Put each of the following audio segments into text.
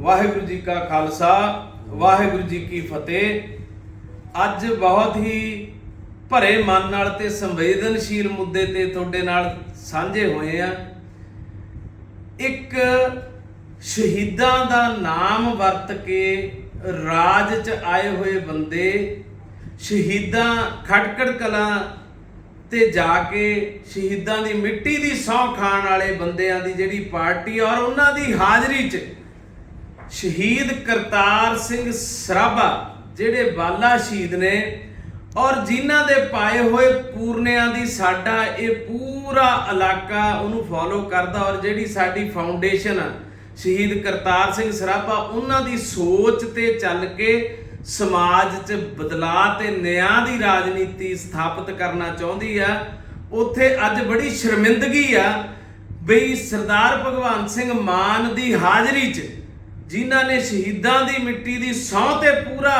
ਵਾਹਿਗੁਰੂ ਜੀ ਕਾ ਖਾਲਸਾ, ਵਾਹਿਗੁਰੂ ਜੀ ਕੀ ਫਤਿਹ। ਅੱਜ ਬਹੁਤ ਹੀ ਭਰੇ ਮਨ ਨਾਲ ਤੇ ਸੰਵੇਦਨਸ਼ੀਲ ਮੁੱਦੇ ਤੇ ਤੁਹਾਡੇ ਨਾਲ ਸਾਂਝੇ ਹੋਏ ਆ। ਇੱਕ ਸ਼ਹੀਦਾਂ ਦਾ ਨਾਮ ਵਰਤ ਕੇ ਰਾਜ 'ਚ ਆਏ ਹੋਏ ਬੰਦੇ, ਸ਼ਹੀਦਾਂ ਖਟਕੜ ਕਲਾਂ ਤੇ ਜਾ ਕੇ ਸ਼ਹੀਦਾਂ ਦੀ ਮਿੱਟੀ ਦੀ ਸਹੁੰ ਖਾਣ ਵਾਲੇ ਬੰਦਿਆਂ ਦੀ ਜਿਹੜੀ ਪਾਰਟੀ ਔਰ ਉਹਨਾਂ ਦੀ ਹਾਜ਼ਰੀ 'ਚ ਸ਼ਹੀਦ ਕਰਤਾਰ ਸਿੰਘ ਸਰਾਭਾ, ਜਿਹੜੇ ਬਾਲਾ ਸ਼ਹੀਦ ਨੇ ਔਰ ਜਿਨ੍ਹਾਂ ਦੇ ਪਾਏ ਹੋਏ ਪੂਰਨਿਆਂ ਦੀ ਸਾਡਾ ਇਹ ਪੂਰਾ ਇਲਾਕਾ ਉਹਨੂੰ ਫੋਲੋ ਕਰਦਾ ਔਰ ਜਿਹੜੀ ਸਾਡੀ ਫਾਊਂਡੇਸ਼ਨ ਆ, ਸ਼ਹੀਦ ਕਰਤਾਰ ਸਿੰਘ ਸਰਾਭਾ, ਉਹਨਾਂ ਦੀ ਸੋਚ ਤੇ ਚੱਲ ਕੇ ਸਮਾਜ 'ਚ ਬਦਲਾਅ ਤੇ ਨਿਆਂ ਦੀ ਰਾਜਨੀਤੀ ਸਥਾਪਿਤ ਕਰਨਾ ਚਾਹੁੰਦੀ ਆ। ਉੱਥੇ ਅੱਜ ਬੜੀ ਸ਼ਰਮਿੰਦਗੀ ਆ ਬਈ ਸਰਦਾਰ ਭਗਵੰਤ ਸਿੰਘ ਮਾਨ ਦੀ ਹਾਜ਼ਰੀ 'ਚ ਜਿਨ੍ਹਾਂ ਨੇ ਸ਼ਹੀਦਾਂ ਦੀ ਮਿੱਟੀ ਦੀ ਸਹੁੰ ਤੇ ਪੂਰਾ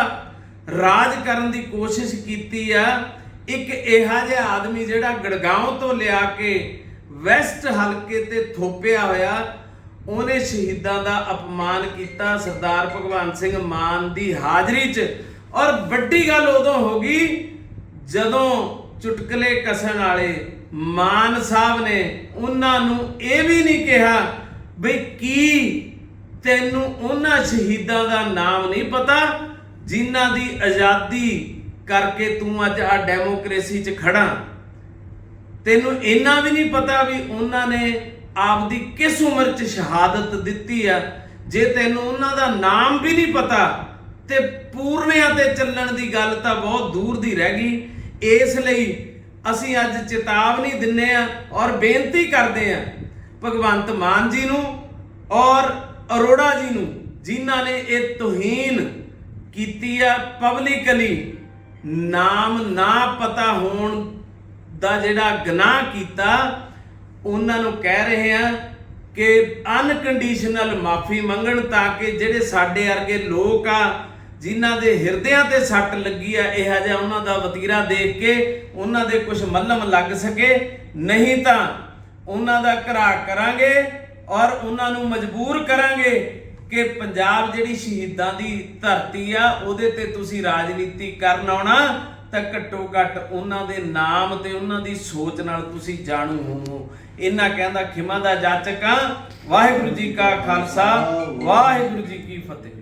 ਰਾਜ ਕਰਨ ਦੀ ਕੋਸ਼ਿਸ਼ ਕੀਤੀ ਆ, ਇੱਕ ਇਹੋ ਜਿਹਾ ਆਦਮੀ ਜਿਹੜਾ ਗੜਗਾਉਂ ਤੋਂ ਲਿਆ ਕੇ ਵੈਸਟ ਹਲਕੇ ਤੇ ਥੋਪਿਆ ਹੋਇਆ, ਉਹਨੇ ਸ਼ਹੀਦਾਂ ਦਾ ਅਪਮਾਨ ਕੀਤਾ ਸਰਦਾਰ ਭਗਵੰਤ ਸਿੰਘ ਮਾਨ ਦੀ ਹਾਜ਼ਰੀ 'ਚ। ਔਰ ਵੱਡੀ ਗੱਲ ਉਦੋਂ ਹੋ ਗਈ ਜਦੋਂ ਚੁਟਕਲੇ ਕਸਣ ਵਾਲੇ ਮਾਨ ਸਾਹਿਬ ਨੇ ਉਹਨਾਂ ਨੂੰ ਇਹ ਵੀ ਨਹੀਂ ਕਿਹਾ ਬਈ ਕੀ ਤੈਨੂੰ ਉਹਨਾਂ ਸ਼ਹੀਦਾਂ ਦਾ ਨਾਮ ਨਹੀਂ ਪਤਾ, ਜਿਨ੍ਹਾਂ ਦੀ ਆਜ਼ਾਦੀ ਕਰਕੇ ਤੂੰ ਅੱਜ ਆ ਡੈਮੋਕ੍ਰੇਸੀ 'ਚ ਖੜਾ ਤੈਨੂੰ ਇੰਨਾ ਵੀ ਨਹੀਂ ਪਤਾ ਵੀ ਉਹਨਾਂ ਨੇ ਆਪਦੀ ਕਿਸ ਉਮਰ 'ਚ ਸ਼ਹਾਦਤ ਦਿੱਤੀ ਆ। ਜੇ ਤੈਨੂੰ ਉਹਨਾਂ ਦਾ ਨਾਮ ਵੀ ਨਹੀਂ ਪਤਾ ਤੇ ਪੂਰਨਿਆਂ ਤੇ ਚੱਲਣ ਦੀ ਗੱਲ ਤਾਂ ਬਹੁਤ ਦੂਰ ਦੀ ਰਹਿ ਗਈ। ਇਸ ਲਈ ਅਸੀਂ ਅੱਜ ਚੇਤਾਵਨੀ ਦਿੰਨੇ ਆ ਔਰ ਬੇਨਤੀ ਕਰਦੇ ਆ ਭਗਵੰਤ ਮਾਨ ਜੀ ਨੂੰ ਔਰ ਅਰੋੜਾ ਜੀ ਨੂੰ, ਜਿਨ੍ਹਾਂ ਨੇ ਇਹ ਤੋਹੀਨ ਕੀਤੀ ਆ ਪਬਲਿਕਲੀ ਨਾਮ ਨਾ ਪਤਾ ਹੋਣ ਦਾ ਜਿਹੜਾ ਗੁਨਾਹ ਕੀਤਾ, ਉਹਨਾਂ ਨੂੰ ਕਹਿ ਰਹੇ ਆ ਕਿ ਅਨਕੰਡੀਸ਼ਨਲ ਮਾਫੀ ਮੰਗਣ ਤਾਂ ਕਿ ਜਿਹੜੇ ਸਾਡੇ ਵਰਗੇ ਲੋਕ ਆ, ਜਿਨ੍ਹਾਂ ਦੇ ਹਿਰਦਿਆਂ ਤੇ ਸੱਟ ਲੱਗੀ ਆ, ਇਹੋ ਜਿਹਾ ਉਹਨਾਂ ਦਾ ਵਤੀਰਾ ਦੇਖ ਕੇ ਉਹਨਾਂ ਦੇ ਕੁਝ ਮੱਲਮ ਲੱਗ ਸਕੇ, ਨਹੀਂ ਤਾਂ ਉਹਨਾਂ ਦਾ ਘਰਾ ਕਰਾਂਗੇ ਔਰ ਉਹਨਾਂ ਨੂੰ ਮਜਬੂਰ ਕਰਾਂਗੇ ਕਿ ਪੰਜਾਬ ਜਿਹੜੀ ਸ਼ਹੀਦਾਂ ਦੀ ਧਰਤੀ ਆ, ਉਹਦੇ ਤੇ ਤੁਸੀਂ ਰਾਜਨੀਤੀ ਕਰਨ ਆਉਣਾ, ਤਾਂ ਘੱਟੋ ਘੱਟ ਉਹਨਾਂ ਦੇ ਨਾਮ ਤੇ ਉਹਨਾਂ ਦੀ ਸੋਚ ਨਾਲ ਤੁਸੀਂ ਜਾਣੂ ਹੋਵੋ। ਇਹਨਾਂ ਕਹਿੰਦਾ ਖਿਮਾ ਦਾ ਜਾਚਕ ਆ। ਵਾਹਿਗੁਰੂ ਜੀ ਕਾ ਖਾਲਸਾ, ਵਾਹਿਗੁਰੂ ਜੀ ਕੀ ਫਤਿਹ।